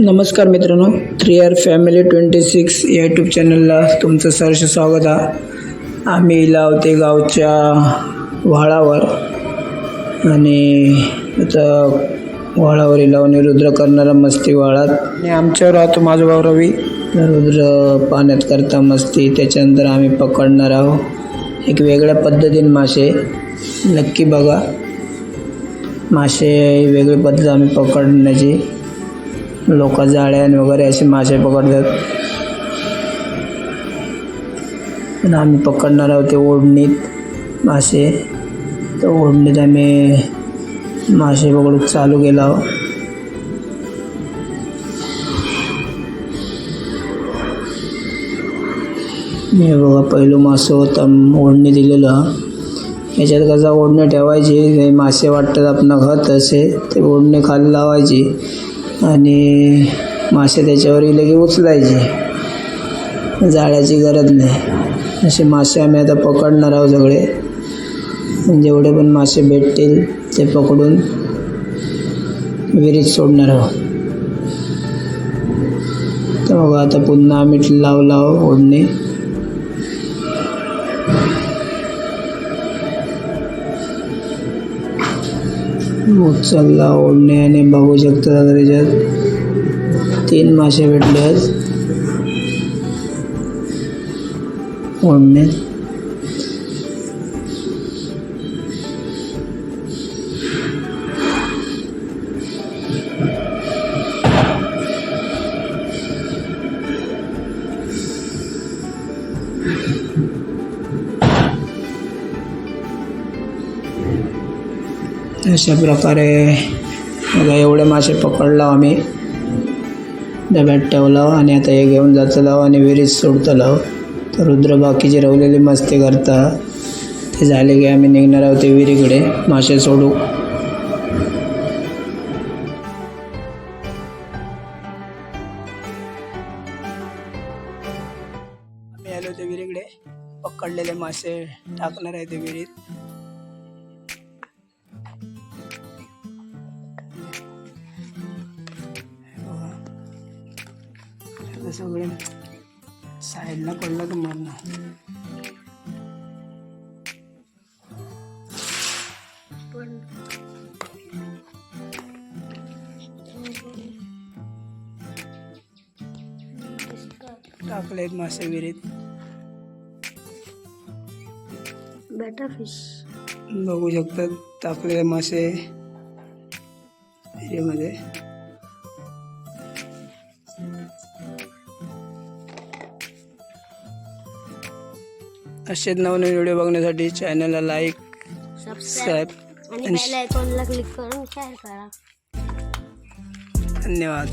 नमस्कार मित्रांनो three R family twenty six या यूट्यूब चॅनलला तुमचं सहर्ष स्वागत आहे. आम्ही लावते गावच्या व्हाळावर. आणि आता व्हाळावर लावणे रुद्र करणारा मस्ती व्हाळात. आणि आमच्यावर राहतो माझा भाऊ रवी. रुद्र पाण्यात करता मस्ती त्याच्यानंतर आम्ही पकडणार आहोत. एक वेगळ्या पद्धतीने मासे. नक्की बघा. मासे वेगळी पद्धत आम्ही पकडण्याची. लोक जाळ्यान वगैरे असे मासे पकडतात. पण आम्ही पकडणार आहोत ते ओढणीत मासे. तर ओढणीत आम्ही मासे पकडून चालू केला. आहोत हे बघा पहिलं मासं होतं ओढणी दिलेलं. याच्यात कसं ओढणी ठेवायची मासे वाटतात आपण खत असे ते ओढणी खाली लावायची. आणि मासे त्याच्यावर लगे उचलायचे. जाळ्याची गरज नाही. असे मासे आम्ही आता पकडणार आहोत सगळे. म्हणजे जेवढे पण मासे भेटतील ते पकडून विहिरीत सोडणार आहोत. तर बघा आता पुन्हा आम्ही लाव लाव ओढणे. उचलला ओढणे आणि बघू शकता त्याच्यात तीन मासे भेटले आहेत ओढणे. अशा प्रकारे बघा एवढे मासे पकडला आम्ही. डब्यात ठेवला आणि आता हे घेऊन जातलो लाव आणि विहिरीत सोडतलो लाव. तर रुद्र बाकीची रवलेली मस्ती करता. ते झाले की आम्ही निघणार आहोत ते विहिरीकडे. मासे सोडू. आम्ही आलो ते विहिरीकडे. पकडलेले मासे टाकणार आहे ते विहिरीत. आता सगळे साईडला पडलं तर मरणं टाकलेत मासे विहिरीत. बेटा फिश बघू शकतात टाकलेले मासे विहिरीमध्ये. असेच नवनवीन व्हिडिओ बघण्यासाठी चॅनलला लाईक सबस्क्राईब आणि बेल आयकॉनला क्लिक करून शेअर करा. धन्यवाद.